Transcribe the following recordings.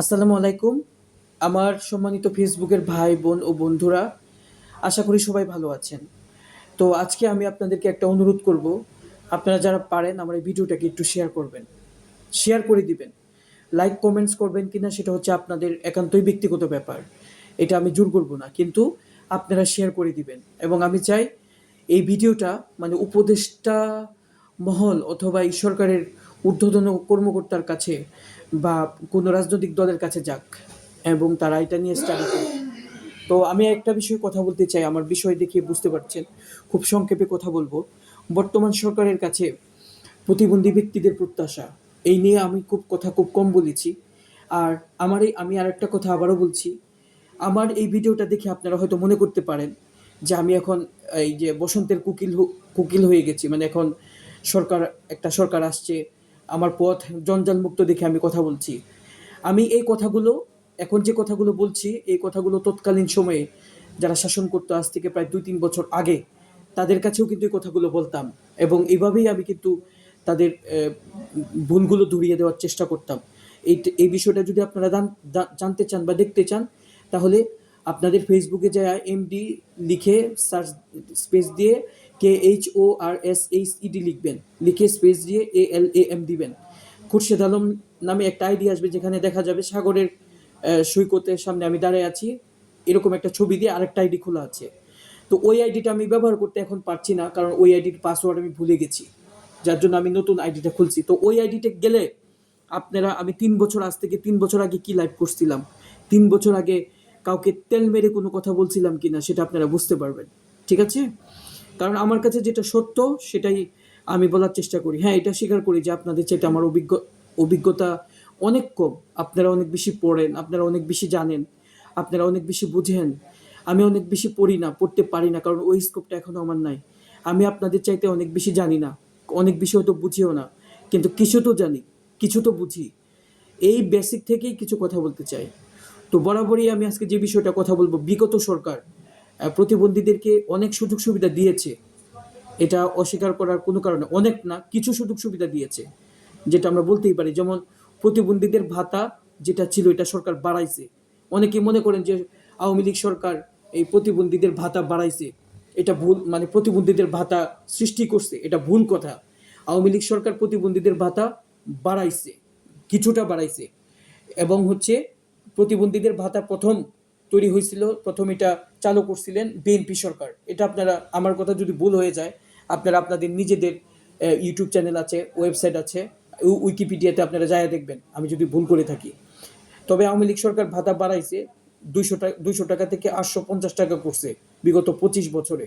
আসসালামু আলাইকুম। আমার সম্মানিত ফেসবুকের ভাই, বোন ও বন্ধুরা, আশা করি সবাই ভালো আছেন। তো আজকে আমি আপনাদেরকে একটা অনুরোধ করব। আপনারা যারা পারেন আমার এই ভিডিওটাকে একটু শেয়ার করবেন। শেয়ার করে দিবেন। লাইক কমেন্টস করবেন কিনা সেটা হচ্ছে আপনাদের একান্তই ব্যক্তিগত ব্যাপার। এটা আমি জোর করব না, কিন্তু আপনারা শেয়ার করে দিবেন। এবং আমি চাই এই ভিডিওটা মানে উপদেষ্টা মহল অথবা এই সরকারের ঊর্ধ্বতন কর্মকর্তার কাছে বা কোনো রাজনৈতিক দলের কাছে যাক এবং তারা এটা নিয়ে স্টাডি করুক। তো আমি একটা বিষয়ে কথা বলতে চাই, আমার বিষয় দেখে বুঝতে পারছেন, খুব সংক্ষেপে কথা বলব। বর্তমান সরকারের কাছে প্রতিবন্ধী ব্যক্তিদের প্রত্যাশা, এই নিয়ে আমি খুব কথা খুব কম বলেছি। আর আমার এই, আমি আর একটা কথা আবারও বলছি, আমার এই ভিডিওটা দেখে আপনারা হয়তো মনে করতে পারেন যে আমি এখন এই যে বসন্তের কুকিল কুকিল হয়ে গেছি মানে এখন সরকার, একটা সরকার আসছে আমার পথ জঞ্জাল মুক্ত দেখে আমি কথা বলছি। আমি এই কথাগুলো, এখন যে কথাগুলো বলছি, এই কথাগুলো তৎকালীন সময়ে যারা শাসন করতো, আজ থেকে প্রায় দুই তিন বছর আগে, তাদের কাছেও কিন্তু এই কথাগুলো বলতাম এবং এইভাবেই আমি কিন্তু তাদের ভুলগুলো ধরিয়ে দেওয়ার চেষ্টা করতাম। এই এই বিষয়টা যদি আপনারা জান- জানতে চান বা দেখতে চান, তাহলে আপনাদের ফেসবুকে যায়, এমডি লিখে সার্চ স্পেস দিয়ে K H O R S H E D লিখবেন। লিখে স্পেস দিয়ে এ এল এ এম দিবেন। খুরশেদ আলম নামে একটা আইডি আসবে যেখানে দেখা যাবে সাগরের সৈকতের সামনে আমি দাঁড়িয়ে আছি। এরকম একটা ছবি দিয়ে আরেকটা আইডি খোলা আছে। তো ওই আইডিটা আমি ব্যবহার করতে এখন পারছি না, কারণ ওই আইডির পাসওয়ার্ড আমি ভুলে গেছি। যার জন্য আমি নতুন আইডিটা খুলছি। তো ওই আইডিটা গেলে আপনারা, আমি তিন বছর, আজ থেকে তিন বছর আগে কি লাইভ করছিলাম? তিন বছর আগে কাউকে তেল মেরে কোনো কথা বলছিলাম কিনা সেটা আপনারা বুঝতে পারবেন। ঠিক আছে? কারণ আমার কাছে যেটা সত্য, সেটাই আমি বলার চেষ্টা করি। হ্যাঁ এটা স্বীকার করি যে আপনাদের চাইতে আমার অভিজ্ঞ, অভিজ্ঞতা অনেক কম। আপনারা অনেক বেশি পড়েন, আপনারা অনেক বেশি জানেন, আপনারা অনেক বেশি বুঝেন। আমি অনেক বেশি পড়ি না, পড়তে পারি না, কারণ ওই স্কোপটা এখনও আমার নাই। আমি আপনাদের চাইতে অনেক বেশি জানি না, অনেক বেশি হয়তো বুঝিও না, কিন্তু কিছু তো জানি, কিছু তো বুঝি। এই বেসিক থেকেই কিছু কথা বলতে চাই। তো বরাবরই আমি আজকে যে বিষয়টা কথা বলব, বিগত সরকার প্রতিবন্ধীদেরকে অনেক সুযোগ সুবিধা দিয়েছে। এটা অস্বীকার করার কোনো কারণে অনেক না, কিছু সুযোগ সুবিধা দিয়েছে। যেটা আমরা বলতেই পারি, যেমন প্রতিবন্ধীদের ভাতা যেটা ছিল, এটা সরকার বাড়াইছে। অনেকে মনে করেন যে আওয়ামী লীগ সরকার এই প্রতিবন্ধীদের ভাতা বাড়াইছে। এটা ভুল মানে প্রতিবন্ধীদের ভাতা সৃষ্টি করছে, এটা ভুল কথা। আওয়ামী লীগ সরকার প্রতিবন্ধীদের ভাতা বাড়াইছে, কিছুটা বাড়াইছে। এবং হচ্ছে প্রতিবন্ধীদের ভাতা প্রথম তৈরি হয়েছিল, প্রথম এটা চালু করছিলেন বিএনপি সরকার। এটা আপনারা, আমার কথা যদি ভুল হয়ে যায়, আপনারা আপনাদের নিজেদের ইউটিউব চ্যানেল আছে ওয়েবসাইট আছে উইকিপিডিয়াতে আপনারা যায় দেখবেন। আমি যদি ভুল করে থাকি। তবে আওয়ামী লীগ সরকার ভাতা বাড়াইছে, দুইশো টাকা দুইশো টাকা থেকে আটশো পঞ্চাশ টাকা করছে, বিগত পঁচিশ বছরে,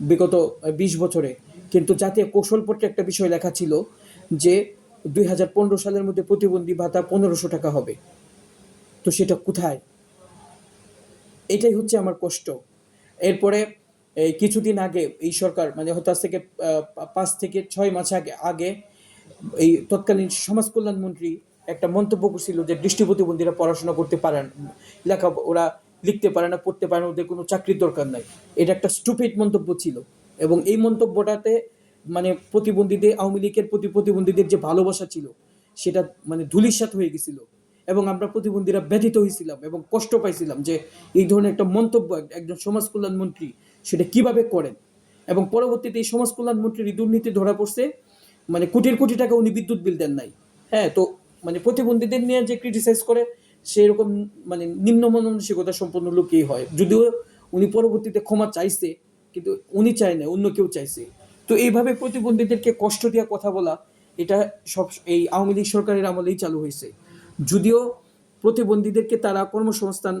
বিগত বিশ বছরে। কিন্তু জাতীয় কৌশলপত্রে একটা বিষয় লেখা ছিল যে, দুই হাজার পনেরো সালের মধ্যে প্রতিবন্ধী ভাতা পনেরোশো টাকা হবে। তো সেটা কোথায়? এটাই হচ্ছে আমার কষ্ট। এরপরে, এই কিছুদিন আগে এই সরকার মানে হয়তো আজ থেকে পাঁচ থেকে ছয় মাস আগে আগে এই তৎকালীন সমাজ কল্যাণ মন্ত্রী একটা মন্তব্য করছিল যে দৃষ্টি প্রতিবন্ধীরা পড়াশোনা করতে পারে না। লেখা, ওরা লিখতে পারে না, পড়তে পারে না, ওদের কোনো চাকরির দরকার নাই। এটা একটা স্টুপিড মন্তব্য ছিল। এবং এই মন্তব্যটাতে মানে প্রতিবন্ধীদের, আওয়ামী লীগের প্রতি প্রতিবন্ধীদের যে ভালোবাসা ছিল, সেটা মানে ধুলিস্বাত হয়ে গেছিল। এবং আমরা প্রতিবন্ধীরা ব্যথিত হয়েছিলাম এবং কষ্ট পাইছিলাম যে এই ধরনের একটা মন্তব্য একজন সমাজ কল্যাণ মন্ত্রী সেটা কীভাবে করেন? এবং পরবর্তীতে এই সমাজ কল্যাণ মন্ত্রীর দুর্নীতি ধরা পড়ছে মানে কোটির কোটি টাকা উনি বিদ্যুৎ বিল দেন নাই। হ্যাঁ তো মানে প্রতিবন্ধীদের নিয়ে যে ক্রিটিসাইজ করে, সেরকম মানে নিম্ন মানসিকতা সম্পন্ন লোকই হয়। যদিও উনি পরবর্তীতে ক্ষমা চাইছে, কিন্তু উনি চায় না অন্য কেউ চাইছে। তো এইভাবে প্রতিবন্ধীদেরকে কষ্ট দেওয়া কথা বলা, এটা সব এই আওয়ামী লীগ সরকারের আমলেই চালু হয়েছে যদিও প্রতিবন্ধীদেরকে তারা কর্মসংস্থান,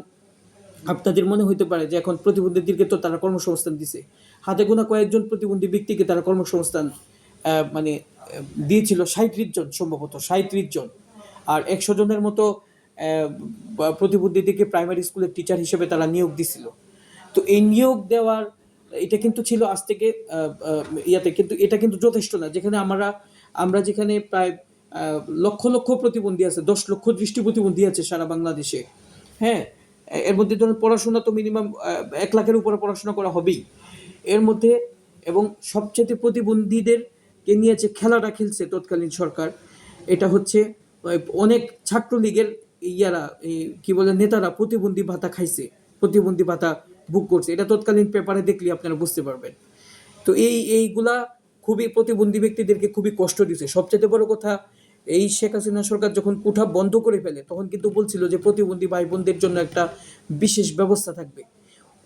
আপনাদের মনে হইতে পারে যে এখন প্রতিবন্ধীদেরকে তো তারা কর্মসংস্থান দিছে। হাতে গোনা কয়েকজন প্রতিবন্ধী ব্যক্তিকে তারা কর্মসংস্থান মানে দিয়েছিল সাঁত্রিশ জন সম্ভবত সাঁত্রিশ জন। আর একশো জনের মতো প্রতিবন্ধীদেরকে প্রাইমারি স্কুলের টিচার হিসেবে তারা নিয়োগ দিছিল। তো এই নিয়োগ দেওয়ার, এটা কিন্তু ছিল আজ থেকে ইয়াতে, কিন্তু এটা কিন্তু যথেষ্ট না। যেখানে আমরা আমরা যেখানে প্রায় লক্ষ লক্ষ প্রতিবন্ধী আছে, দশ লক্ষ দৃষ্টি প্রতিবন্ধী আছে সারা বাংলাদেশে। হ্যাঁ এর মধ্যে ধরুন পড়াশোনা তো মিনিমাম এক লাখের উপরে পড়াশোনা করা হবেই। এর মধ্যে এবং সবচেয়ে প্রতিবন্ধীদেরকে নিয়ে যে খেলাটা খেলছে তৎকালীন সরকার, এটা হচ্ছে অনেক ছাত্রলীগের ইয়ারা কি বলে, নেতারা প্রতিবন্ধী ভাতা খাইছে, প্রতিবন্ধী ভাতা বুক করছে। এটা তৎকালীন পেপারে দেখলে আপনারা বুঝতে পারবেন। তো এই, এইগুলা খুবই প্রতিবন্ধী ব্যক্তিদেরকে খুবই কষ্ট দিছে। সবচেয়ে বড় কথা এই শেখ হাসিনা সরকার যখন কোঠা বন্ধ করে ফেলে, তখন কিন্তু বলছিল যে প্রতিবন্ধী ভাই বোনদের জন্য একটা বিশেষ ব্যবস্থা থাকবে।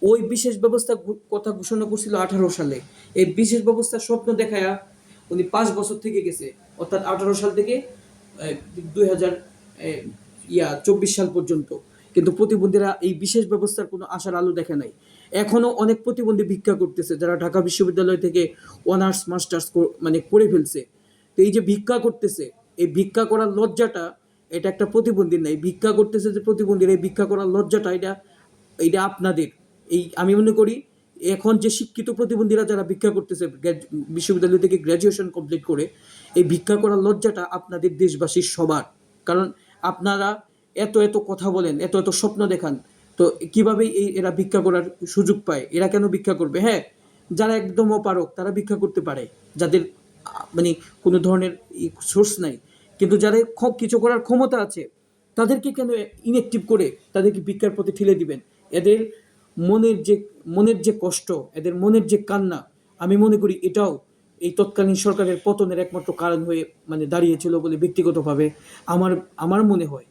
ওই বিশেষ ব্যবস্থা কথা ঘোষণা করছিল আঠারো সালে। এই বিশেষ ব্যবস্থার স্বপ্ন দেখায়া উনি পাঁচ বছর থেকে গেছে। অর্থাৎ আঠারো সাল থেকে দুই হাজার ইয়া, চব্বিশ সাল পর্যন্ত। কিন্তু প্রতিবন্ধীরা এই বিশেষ ব্যবস্থার কোনো আশার আলো দেখে নাই। এখনও অনেক প্রতিবন্ধী ভিক্ষা করতেছে যারা ঢাকা বিশ্ববিদ্যালয় থেকে অনার্স, মাস্টার্স মানে করে ফেলছে। তো এই যে ভিক্ষা করতেছে এই ভিক্ষা করার লজ্জাটা, এটা একটা প্রতিবন্ধীর নাই, ভিক্ষা করতেছে যে প্রতিবন্ধীর এই ভিক্ষা করার লজ্জাটা, এটা এটা আপনাদের। এই আমি মনে করি, এখন যে শিক্ষিত প্রতিবন্ধীরা যারা ভিক্ষা করতেছে বিশ্ববিদ্যালয় থেকে গ্র্যাজুয়েশন কমপ্লিট করে, এই ভিক্ষা করার লজ্জাটা আপনাদের দেশবাসীর সবার। কারণ আপনারা এত এত কথা বলেন, এত এত স্বপ্ন দেখান, তো কীভাবে এই এরা ভিক্ষা করার সুযোগ পায়? এরা কেন ভিক্ষা করবে? হ্যাঁ যারা একদম অপারক তারা ভিক্ষা করতে পারে। যাদের মানে কোনো ধরনের সোর্স নাই। কিন্তু যাদের কিছু করার ক্ষমতা আছে, তাদেরকে কেন ইনঅ্যাক্টিভ করে তাদেরকে ভিক্ষার পথে ঠেলে দিবেন? এদের মনের যে মনের যে কষ্ট, এদের মনের যে কান্না, আমি মনে করি এটাও এই তৎকালীন সরকারের পতনের একমাত্র কারণ হয়ে মানে দাঁড়িয়েছিল বলে ব্যক্তিগতভাবে আমার আমার মনে হয়।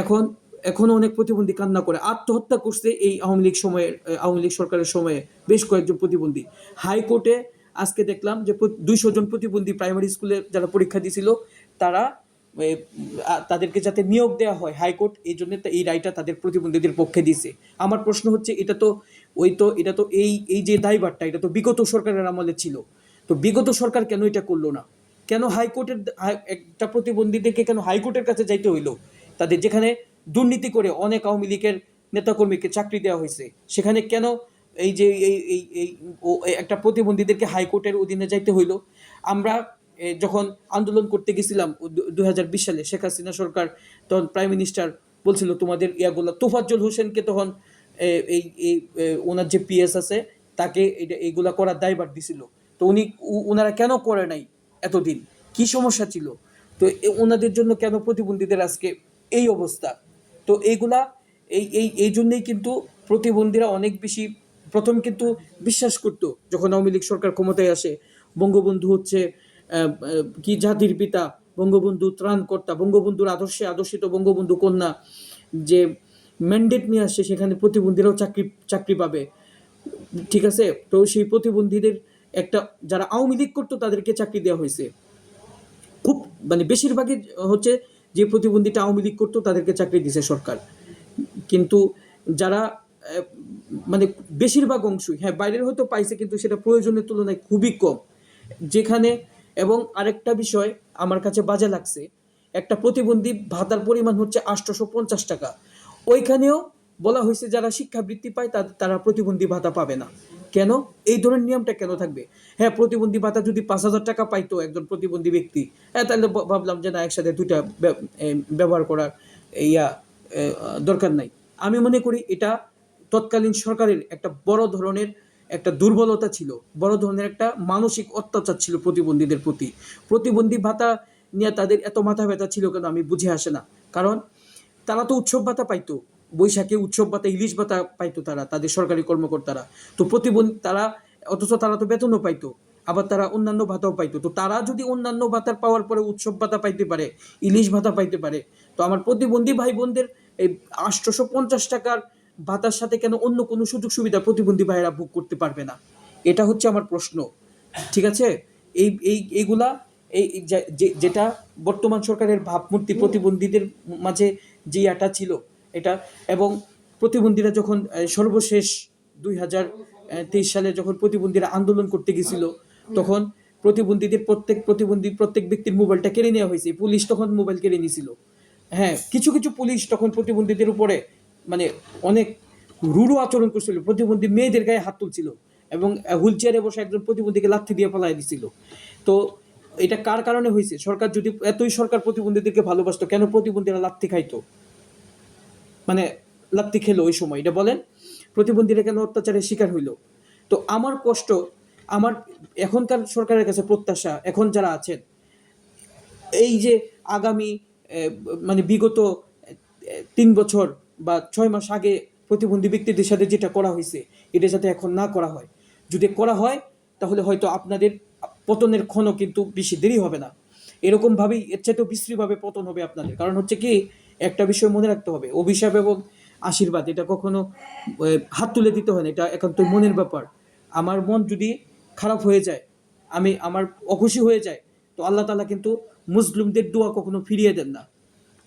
এখন, এখনও অনেক প্রতিবন্ধী কান্না করে। আত্মহত্যা করছে এই আওয়ামী লীগ সময়ের আওয়ামী লীগ সরকারের সময়ে বেশ কয়েকজন প্রতিবন্ধী। হাইকোর্টে আজকে দেখলাম যে দুইশো জন প্রতিবন্ধী প্রাইমারি স্কুলে যারা পরীক্ষা দিয়েছিল তারা তাদেরকে যাতে নিয়োগ দেওয়া হয় হাইকোর্ট, এই জন্য এই রায়টা তাদের প্রতিবন্ধীদের পক্ষে দিছে। আমার প্রশ্ন হচ্ছে, এটা তো, ওই তো, এটা তো এই এই যে দায়ভারটা, এটা তো বিগত সরকারের আমলে ছিল। তো বিগত সরকার কেন এটা করল না? কেন হাইকোর্টের হাই- একটা প্রতিবন্ধীদেরকে কেন হাইকোর্টের কাছে যাইতে হইল? তাদের যেখানে দুর্নীতি করে অনেক আওয়ামী লীগের নেতাকর্মীকে চাকরি দেওয়া হয়েছে সেখানে কেন এই যে, এই এই একটা প্রতিবন্ধীদেরকে হাইকোর্টের অধীনে যাইতে হইল? আমরা যখন আন্দোলন করতে গেছিলাম দু হাজার বিশ সালে, শেখ হাসিনা সরকার তখন প্রাইম মিনিস্টার বলছিল, তোমাদের ইয়াগুলো তোফাজ্জল হোসেনকে তখন এই এই ওনার যে পিএস আছে, তাকে এটা এইগুলা করার দায়ভার দিছিল। তো উনি ওনারা কেন করে নাই এতদিন? কি সমস্যা ছিল? তো ওনাদের জন্য কেন প্রতিবন্ধীদের আজকে এই অবস্থা? তো এইগুলা, এই এই এই জন্যই কিন্তু প্রতিবন্ধীরা অনেক বেশি, প্রথম কিন্তু বিশ্বাস করতো, যখন আওয়ামী লীগ সরকার ক্ষমতায় আসে, বঙ্গবন্ধু হচ্ছে কি জাতির পিতা, বঙ্গবন্ধু ত্রাণকর্তা, বঙ্গবন্ধুর আদর্শে আদর্শিত বঙ্গবন্ধু কন্যা, যে ম্যান্ডেট নিয়ে আসছে, সেখানে প্রতিবন্ধীরাও চাকরি চাকরি পাবে। ঠিক আছে? তো সেই প্রতিবন্ধীদের একটা, যারা আওয়ামী লীগ করতো, তাদেরকে চাকরি দেওয়া হয়েছে। খুব মানে বেশিরভাগই হচ্ছে যে প্রতিবন্ধীটা আওয়ামী লীগ করতো, তাদেরকে চাকরি দিছে সরকার। কিন্তু যারা মানে বেশিরভাগ অংশই হ্যাঁ বাইরের হয়তো পাইছে, কিন্তু সেটা প্রয়োজনের তুলনায় খুবই কম। যেখানে এবং আরেকটা বিষয় আমার কাছে বাজে লাগছে। একটা প্রতিবন্ধী ভাতার পরিমাণ হচ্ছে আটশোশো পঞ্চাশ টাকা। ওইখানেও বলা হয়েছে যারা শিক্ষাবৃত্তি পায় তারা প্রতিবন্ধী ভাতা পাবে না। কেন? এই ধরনের নিয়মটা কেন থাকবে? হ্যাঁ প্রতিবন্ধী ভাতা যদি পাঁচ হাজার টাকা পাইতো একজন প্রতিবন্ধী ব্যক্তি হ্যাঁ তাহলে ভাবলাম যে না, একসাথে দুইটা ব্য- ব্যবহার করার ইয়া দরকার নাই। আমি মনে করি এটা তৎকালীন সরকারের একটা বড় ধরনের একটা দুর্বলতা ছিল, বড় ধরনের একটা মানসিক অত্যাচার ছিল প্রতিবন্ধীদের প্রতি। প্রতিবন্ধী ভাতা নিয়ে তাদের এত মাথা ব্যথা ছিল কেন আমি বুঝে আসে না। কারণ তারা তো উৎসব ভাতা পাইতো, বৈশাখে উৎসব ভাতা, ইলিশ ভাতা পাইতো তারা, তাদের সরকারি কর্মকর্তারা। তো প্রতিবন্ধী, তারা, অথচ তারা তো বেতনও পাইতো, আবার তারা অন্যান্য ভাতাও পাইতো। তো তারা যদি অন্যান্য ভাতার পাওয়ার পরে উৎসব ভাতা পাইতে পারে, ইলিশ ভাতা পাইতে পারে, তো আমার প্রতিবন্ধী ভাই বোনদের এই আটশোশো পঞ্চাশ টাকার ভাতার সাথে কেন অন্য কোনো সুযোগ সুবিধা প্রতিবন্ধী ভাইয়েরা ভোগ করতে পারবে না? এটা হচ্ছে আমার প্রশ্ন। ঠিক আছে? এই এই, এইগুলা, এই যেটা বর্তমান সরকারের ভাবমূর্তি প্রতিবন্ধীদের মাঝে যে ইয়াটা ছিল, এটা এবং প্রতিবন্ধীরা যখন সর্বশেষ দুই হাজার তেইশ সালে যখন প্রতিবন্ধীরা আন্দোলন করতে গেছিল, তখন প্রতিবন্ধীদের প্রত্যেক প্রতিবন্ধী, প্রত্যেক ব্যক্তির মোবাইলটা কেড়ে নেওয়া হয়েছে। পুলিশ তখন মোবাইল কেড়ে নিয়েছিল। হ্যাঁ কিছু কিছু পুলিশ তখন প্রতিবন্ধীদের উপরে মানে অনেক রূঢ় আচরণ করছিল, প্রতিবন্ধী মেয়েদের গায়ে হাত তুলছিল এবং হুইল চেয়ারে বসে একজন প্রতিবন্ধীকে লাথি দিয়ে পালাই দিছিল। তো এটা কার কারণে হয়েছে? সরকার যদি এতই সরকার প্রতিবন্ধীদেরকে ভালোবাসতো, কেন প্রতিবন্ধীরা লাথি খাইতো? মানে লাত্তি খেলো ওই সময়, এটা বলেন? প্রতিবন্ধীরা কেন অত্যাচারের শিকার হইল? তো আমার কষ্ট, আমার এখনকার সরকারের কাছে প্রত্যাশা, এখন যারা আছেন, এই যে আগামী মানে বিগত তিন বছর বা ছয় মাস আগে প্রতিবন্ধী ব্যক্তিদের সাথে যেটা করা হয়েছে এটা যাতে এখন না করা হয়। যদি করা হয়, তাহলে হয়তো আপনাদের পতনের ক্ষণও কিন্তু বেশি দেরি হবে না। এরকমভাবেই এর চাইতেও বিশ্রীভাবে পতন হবে আপনাদের। কারণ হচ্ছে কি, একটা বিষয় মনে রাখতে হবে। অভিশাপ এবং আশীর্বাদ, এটা কখনো হাত তুলে দিতে হয় না। এটা একান্ত মনের ব্যাপার। আমার মন যদি খারাপ হয়ে যায়, আমি আমার অখুশি হয়ে যায়, তো আল্লাহ তালা কিন্তু মুসলিমদের দোয়া কখনো ফিরিয়ে দেন না।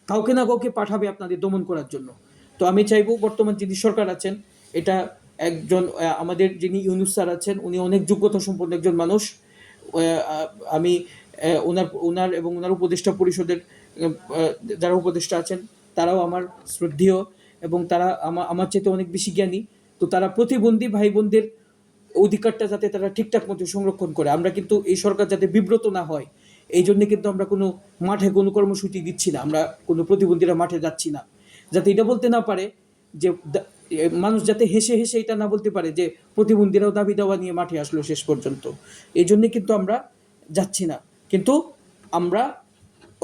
কাউকে না কাউকে পাঠাবে আপনাদের দমন করার জন্য। তো আমি চাইব বর্তমান যিনি সরকার আছেন, এটা একজন আমাদের যিনি ইউনুস স্যার আছেন, উনি অনেক যোগ্যতা সম্পন্ন একজন মানুষ। আমি ওনার ওনার এবং ওনার উপদেষ্টা পরিষদের যারা উপদেষ্টা আছেন, তারাও আমার শ্রদ্ধেয় এবং তারা আমার আমার চাইতে অনেক বেশি জ্ঞানী। তো তারা প্রতিবন্ধী ভাই বোনদের অধিকারটা যাতে তারা ঠিকঠাক মতো সংরক্ষণ করে। আমরা কিন্তু এই সরকার যাতে বিব্রত না হয়, এই জন্য কিন্তু আমরা কোনো মাঠে কোনো কর্মসূচি দিচ্ছি না। আমরা কোনো প্রতিবন্ধীরা মাঠে যাচ্ছি না। যাতে এটা বলতে না পারে যে মানুষ যাতে হেসে হেসে এটা না বলতে পারে যে প্রতিবন্ধীরাও দাবি দাওয়া নিয়ে মাঠে আসলো শেষ পর্যন্ত। এই জন্যে কিন্তু আমরা যাচ্ছি না। কিন্তু আমরা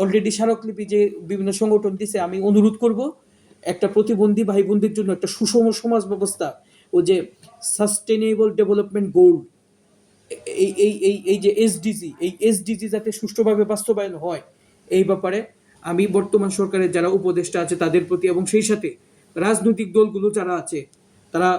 অলরেডি স্মারকলিপি যে বিভিন্ন সংগঠন দিছে, আমি অনুরোধ করব একটা প্রতিবন্ধী ভাই বোনদের জন্য একটা সুষম সমাজ ব্যবস্থা ও যে সাস্টেনেবল ডেভেলপমেন্ট গোল এই এই এই যে এসডিজি এই এসডিজি যাতে সুষ্ঠুভাবে বাস্তবায়ন হয়, এই ব্যাপারে আমি বর্তমান সরকারের যারা উপদেষ্টা আছে তাদের প্রতি এবং সেই সাথে রাজনৈতিক দলগুলো যারা আছে, তারা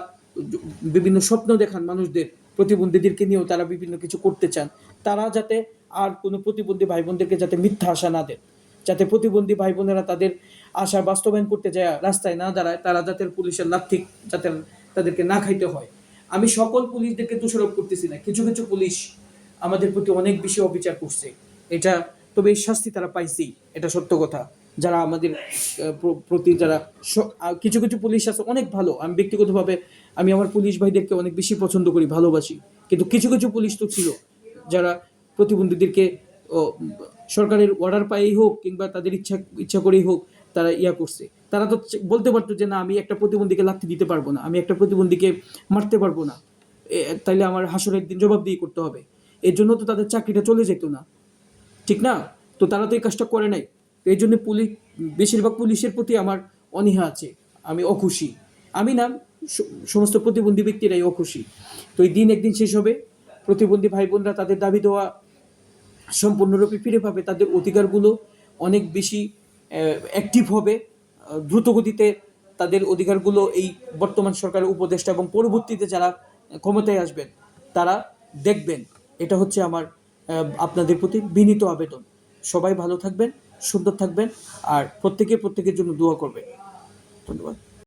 বিভিন্ন স্বপ্ন দেখান মানুষদের, প্রতিবন্ধীদেরকে নিয়েও তারা বিভিন্ন কিছু করতে চান। তারা যাতে আর কোনো প্রতিবন্ধী ভাই বোনদেরকে যাতে মিথ্যা আশা না দেন। যাতে প্রতিবন্ধী ভাই বোনেরা তাদের আশা বাস্তবায়ন করতে যায়, রাস্তায় না দাঁড়ায়, তারা যাতে পুলিশের লাথিক যাতে তাদেরকে না খাইতে হয়। আমি সকল পুলিশদেরকে দোষারোপ করতেছি না। কিছু কিছু পুলিশ আমাদের প্রতি অনেক বেশি অবিচার করছে। এটা তবে এই শাস্তি তারা পাইছেই এটা সত্য কথা। যারা আমাদের প্রতি যারা কিছু কিছু পুলিশ আছে, অনেক ভালো। আমি ব্যক্তিগতভাবে, আমি আমার পুলিশ ভাইদেরকে অনেক বেশি পছন্দ করি, ভালোবাসি। কিন্তু কিছু কিছু পুলিশ তো ছিল, যারা প্রতিবন্ধীদেরকে সরকারের অর্ডার পাইই হোক কিংবা তাদের ইচ্ছা ইচ্ছা করেই হোক, তারা ইয়া করছে। তারা তো বলতে পারতো যে, না, আমি একটা প্রতিবন্ধীকে লাথি দিতে পারব না, আমি একটা প্রতিবন্ধীকে মারতে পারব না। তাইলে আমার হাসরের দিন জবাবদিহি করতে হবে। এর জন্য তো তাদের চাকরিটা চলে যেত না। ঠিক না? তো তারা তো এই কাজটা করে নাই। তো এই জন্য পুলিশ বেশিরভাগ পুলিশের প্রতি আমার অনীহা আছে। আমি অখুশি। আমি না সমস্ত প্রতিবন্ধী ব্যক্তিরাই অখুশি। তো এই দিন একদিন শেষ হবে। প্রতিবন্ধী ভাই বোনরা তাদের দাবি দেওয়া সম্পূর্ণরূপে ফিরে পাবে। তাদের অধিকারগুলো অনেক বেশি অ্যাক্টিভ হবে। দ্রুতগতিতে তাদের অধিকারগুলো এই বর্তমান সরকারের উপদেষ্টা এবং পরবর্তীতে যারা ক্ষমতায় আসবেন, তারা দেখবেন। এটা হচ্ছে আমার আপনাদের প্রতি বিনীত আবেদন। সবাই ভালো থাকবেন, সুন্দর থাকবেন, আর প্রত্যেকে প্রত্যেকের জন্য দোয়া করবে ধন্যবাদ।